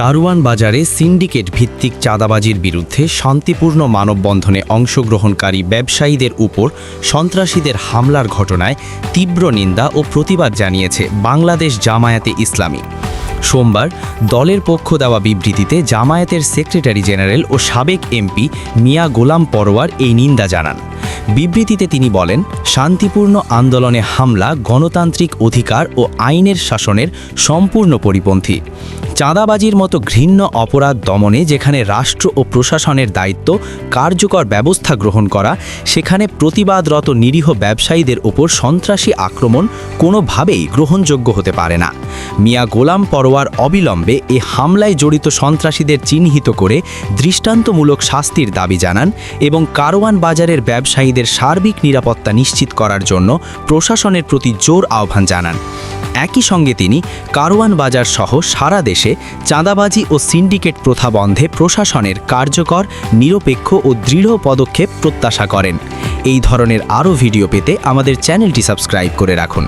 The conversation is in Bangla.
কারওয়ান বাজারে সিন্ডিকেট ভিত্তিক চাঁদাবাজির বিরুদ্ধে শান্তিপূর্ণ মানববন্ধনে অংশগ্রহণকারী ব্যবসায়ীদের উপর সন্ত্রাসীদের হামলার ঘটনায় তীব্র নিন্দা ও প্রতিবাদ জানিয়েছে বাংলাদেশ জামায়াতে ইসলামী। সোমবার দলের পক্ষ দেওয়া বিবৃতিতে জামায়াতের সেক্রেটারি জেনারেল ও সাবেক এমপি মিয়া গোলাম পরোয়ার এই নিন্দা জানান। বিবৃতিতে তিনি বলেন, শান্তিপূর্ণ আন্দোলনে হামলা গণতান্ত্রিক অধিকার ও আইনের শাসনের সম্পূর্ণ পরিপন্থী। চাঁদাবাজির মতো ঘৃণ্য অপরাধ দমনে যেখানে রাষ্ট্র ও প্রশাসনের দায়িত্ব, কার্যকর ব্যবস্থা গ্রহণ করা, সেখানে প্রতিবাদরত নিরীহ ব্যবসায়ীদের ওপর সন্ত্রাসী আক্রমণ কোনোভাবেই গ্রহণযোগ্য হতে পারে না। মিয়া গোলাম পরোয়ার অবিলম্বে এ হামলায় জড়িত সন্ত্রাসীদের চিহ্নিত করে দৃষ্টান্তমূলক শাস্তির দাবি জানান এবং কারওয়ান বাজারের ব্যবসায়ীদের সার্বিক নিরাপত্তা নিশ্চিত করার জন্য প্রশাসনের প্রতি জোর আহ্বান জানান। একই সঙ্গে তিনি কারওয়ান বাজার সহ সারা দেশে চাঁদাবাজি ও সিন্ডিকেট প্রথা বন্ধে প্রশাসনের কার্যকর, নিরপেক্ষ ও দৃঢ় পদক্ষেপ প্রত্যাশা করেন। এই ধরনের আরও ভিডিও পেতে আমাদের চ্যানেলটি সাবস্ক্রাইব করে রাখুন।